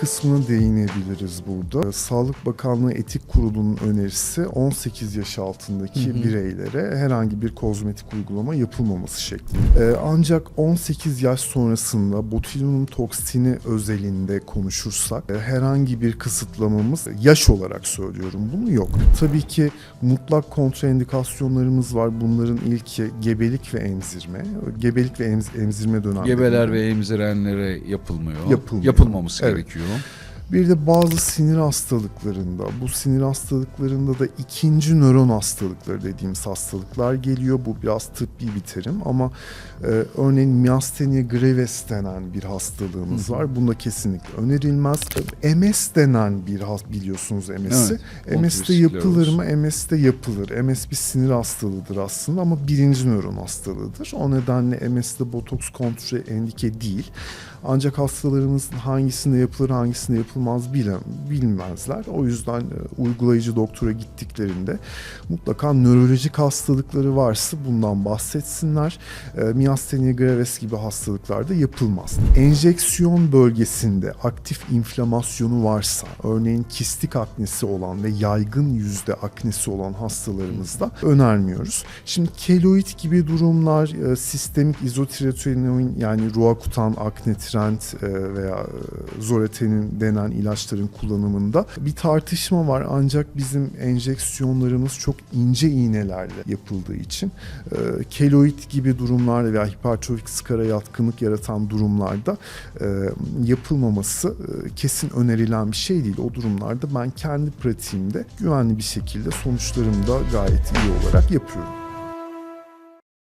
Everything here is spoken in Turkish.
kısmına değinebiliriz burada. Sağlık Bakanlığı Etik Kurulu'nun önerisi 18 yaş altındaki bireylere herhangi bir kozmetik uygulama yapılmaması şeklinde. Ee, ancak 18 yaş sonrasında botulinum toksini özelinde konuşursak e, herhangi bir kısıtlamamız yaş olarak söylüyorum bunu yok. Tabii ki mutlak kontraindikasyonlarımız var. Bunların ilki gebelik ve emzirme. Gebelik ve emz- emzirme dönemleri. Gebeler ve emzirenlere yapılmıyor. Yapılmıyor. Yapılmaması Evet. gerekiyor. Claro. Bir de bazı sinir hastalıklarında, bu sinir hastalıklarında da ikinci nöron hastalıkları dediğimiz hastalıklar geliyor. Bu biraz tıbbi bir terim ama e, örneğin miastenia gravis denen bir hastalığımız var. Bunda kesinlikle önerilmez. MS denen bir has biliyorsunuz MS'i. Evet, MS'de yapılır mı? MS'de yapılır. MS bir sinir hastalığıdır aslında ama birinci nöron hastalığıdır. O nedenle MS'de botoks kontrolü endike değil. Ancak hastalarımızın hangisinde yapılır hangisinde yapılmaz bilen, bilmezler. O yüzden e, uygulayıcı doktora gittiklerinde mutlaka nörolojik hastalıkları varsa bundan bahsetsinler. E, miastenia gravis gibi hastalıklarda yapılmaz. Enjeksiyon bölgesinde aktif inflamasyonu varsa, örneğin kistik aknesi olan ve yaygın yüzde aknesi olan hastalarımızda önermiyoruz. Şimdi keloid gibi durumlar, e, sistemik izotirotoinoin yani Roacutan, Acnetrend e, veya Zoretenin denen ilaçların kullanımında bir tartışma var. Ancak bizim enjeksiyonlarımız çok ince iğnelerle yapıldığı için e, keloid gibi durumlarda veya hipertrofik skara yatkınlık yaratan durumlarda e, yapılmaması e, kesin önerilen bir şey değil. O durumlarda ben kendi pratiğimde güvenli bir şekilde sonuçlarımı da gayet iyi olarak yapıyorum.